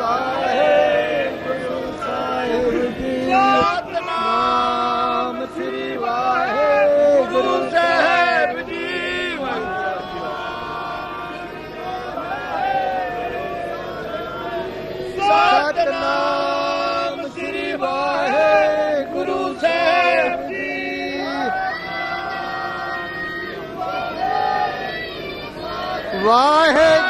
ਵਾਹਿਗੁਰੂ ਸਾਹਿਬ ਜੀ ਸਤਨਾਮ ਸ੍ਰੀ ਵਾਹਿਗੁਰੂ ਸਾਹਿਬ ਜੀ ਸਤਨਾਮ ਸ੍ਰੀ ਵਾਹਿਗੁਰੂ ਸਾਹਿਬ ਜੀ ਵਾਹਿਗੁਰੂ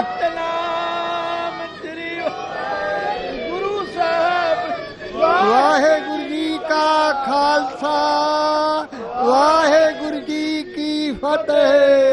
ਸਤਨਾਮ ਸ੍ਰੀ ਗੁਰੂ ਸਾਹਿਬ ਵਾਹਿਗੁਰੂ ਜੀ ਕਾ ਖਾਲਸਾ ਵਾਹਿਗੁਰੂ ਜੀ ਕੀ ਫਤਿਹ।